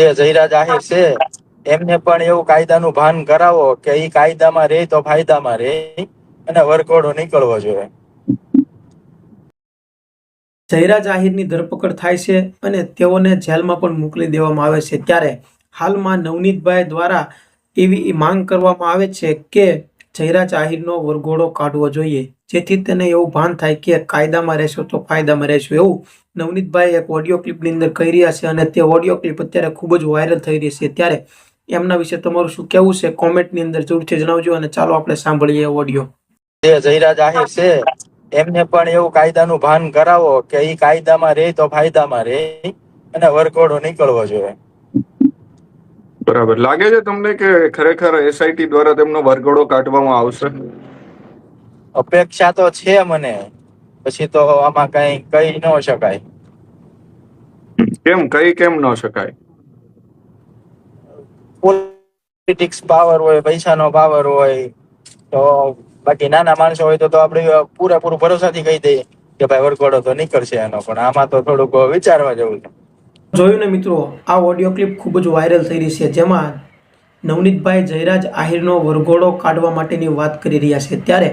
જે જયરા જાહેર છે. એમને પણ એવું કાયદાનું ભાન કરાવો કે એ કાયદામાં રહે તો ફાયદામાં રહે અને વરઘોડો નીકળવો જોઈએ. જયરાજ આહિરની ધરપકડ થાય છે અને તેઓને જેલમાં પણ મોકલી દેવામાં આવે છે. ત્યારે હાલમાં નવનીતભાઈ દ્વારા એવી માંગ કરવામાં આવે છે કે જયરાજ આહિરનો વરઘોડો કાઢવો જોઈએ. જેથી તેને એવું ભાન થાય કે કાયદામાં રહેશો તો ફાયદામાં રહેશો એવું. નવનીતભાઈ એક ઓડિયો ક્લિપની અંદર કહી રહ્યા છે અને તે ઓડિયો ક્લિપ અત્યારે ખૂબ જ વાયરલ થઈ રહી છે. ત્યારે એમના વિશે તમારું શું કહેવું છે? કોમેન્ટની અંદર જરૂરથી જણાવજો અને ચાલો આપણે સાંભળીએ ઓડિયો. જે જયરાજ આહિર છે, એમને પણ એવું કાયદાનું ભાન કરાવો કે એ કાયદામાં રહે તો ફાયદામાં રહે અને વરઘોડો નીકળવો જોઈએ. બરાબર. લાગે છે તમને કે ખરેખર એસઆઈટી દ્વારા તેમનો વરઘોડો કાઢવામાં આવશે? અપેક્ષા તો છે મને. પછી તો આમાં કઈ કઈ ન શકાય. કેમ? કઈ કેમ ન શકાય? પોલિટિક્સ પાવર હોય પૈસાનો પાવર હોય તો બાકી નાના માણસો હોય તો તો આપણે પૂરેપૂરું ભરોસાથી કહી દઈએ કે ભાઈ વરઘોડો તો નીકળશે એનો. પણ આમાં તો થોડુંક વિચારવા જેવું છે. જોયું ને મિત્રો, આ ઓડિયો ક્લિપ ખૂબ જ વાયરલ થઈ રહી છે, જેમાં નવનીતભાઈ જયરાજ આહિરનો વરઘોડો કાઢવા માટેની વાત કરી રહ્યા છે. ત્યારે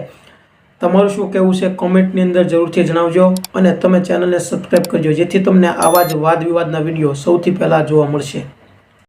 તમારું શું કહેવું છે? કોમેન્ટની અંદર જરૂરથી જણાવજો અને તમે ચેનલને સબસ્ક્રાઈબ કરજો, જેથી તમને આવા જ વાદ વિવાદના વીડિયો સૌથી પહેલાં જોવા મળશે.